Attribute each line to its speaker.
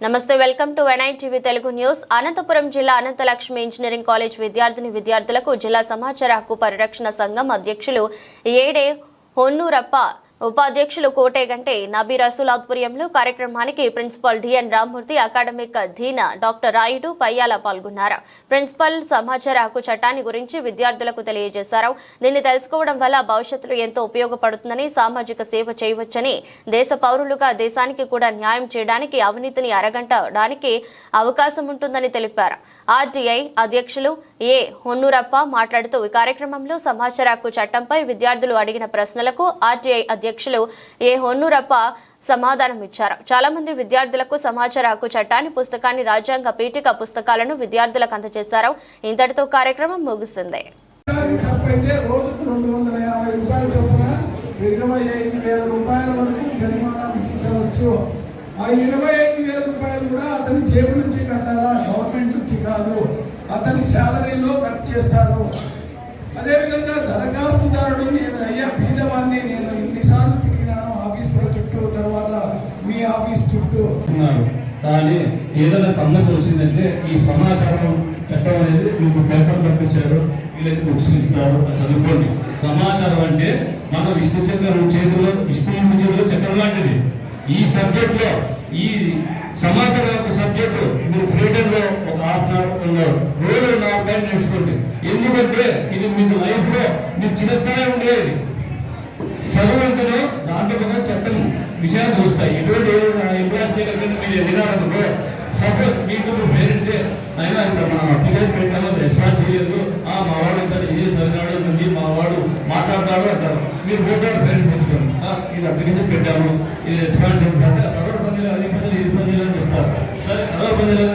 Speaker 1: నమస్తే welcome to NI TV Telugu news. Anantapuram జిల్లా Anantalakshmi engineering college విద్యార్థిని విద్యార్థులకు జిల్లా సమాచార హక్కు పరిరక్షణ సంఘం అధ్యక్షులు ఏడే హొన్నూరప్ప ఉపాధ్యక్షులు కోటేగంటే నబీ రసూల్ ఆధ్వర్యంలో కార్యక్రమానికి principal DN Rammurthy academic dean doctor Rayudu Payyala పాల్గొన్నారు. ప్రిన్సిపల్ సమాచార హక్కు చట్టాన్ని గురించి విద్యార్థులకు తెలియజేశారు. దీన్ని తెలుసుకోవడం వల్ల భవిష్యత్తులో ఎంతో ఉపయోగపడుతుందని సామాజిక సేవ చేయవచ్చని దేశ పౌరులుగా దేశానికి కూడా న్యాయం చేయడానికి అవినీతిని అరగంటడానికి అవకాశం ఉంటుందని తెలిపారు. ఆర్టీఐ అధ్యక్షులు ఏ హొన్నూరప్ప మాట్లాడుతూ ఈ కార్యక్రమంలో సమాచార హక్కు చట్టంపై విద్యార్థులు అడిగిన ప్రశ్నలకు ఆర్టీఐ అధ్యక్షులు అధ్యక్షులు ఏ హొన్నూరప్ప సమాధానం ఇచ్చారు చాలా మంది విద్యార్థులకు సమాచార హక్కు చట్టాన్ని పుస్తకాన్ని రాజ్యాంగ పీఠిక పుస్తకాలను విద్యార్థులకు అందజేశారు. ఇంతటితో కార్యక్రమం ముగిసింది.
Speaker 2: ఇరవై ఐదు వేల రూపాయల వరకు జరిమానా విధించవచ్చు. ఆ ఇరవై ఐదు వేల రూపాయలు కూడా అతని జేబు నుంచి కట్టాలా? గవర్నమెంట్ నుంచి కాదు. అతని శాలరీలో కట్ చేస్తారు. అదేవిధంగా దరఖాస్తుదారుడు నేను అయ్యా పేదవాడిని నేను
Speaker 3: కానీ ఏదైనా సమస్య వచ్చిందంటే ఈ సమాచారం చట్టం అనేది మీకు పేపర్ పంపించారు వీళ్ళకి బుక్స్ ఇస్తారు చదువుకోండి. సమాచారం అంటే మన విష్ణు చక్రం చేతిలో విష్ణు చేతిలో చక్రం లాంటిది. ఈ సబ్జెక్ట్లో ఈ సమాచారం యొక్క సబ్జెక్టు మీరు ఫ్రీడమ్లో ఒక హాఫ్ అన్ అవర్ ఉన్నారు రోజు హాఫ్ పైన నేర్చుకోండి. ఎందుకంటే ఇది మీకు లైఫ్లో మీరు చిన్న స్థాయి ఉండేది. చదువులంతలో దాంట్లో చట్టం విషయాలు చూస్తాయి ఎటువంటి మీద మీరు సపోజ్ మీకు పేరెంట్సే అయినా ఇక్కడ మనం అప్లికేషన్ పెట్టాము రెస్పాన్స్ చేయలేదు ఆ మా వాడు వచ్చాడు ఇదే సరినాడు నుండి మా వాడు మాట్లాడతాడు అంటారు. మీరు పోతాడు పేరెంట్స్ పెట్టుకోండి. సార్ ఇది అప్లికేషన్ పెట్టాము. ఇది రెస్పాన్స్ ఏంటంటే సర్వర్ పనిలో అది పనులు ఇది పనులు అని చెప్తారు. సరే సర్వర్ పనిలో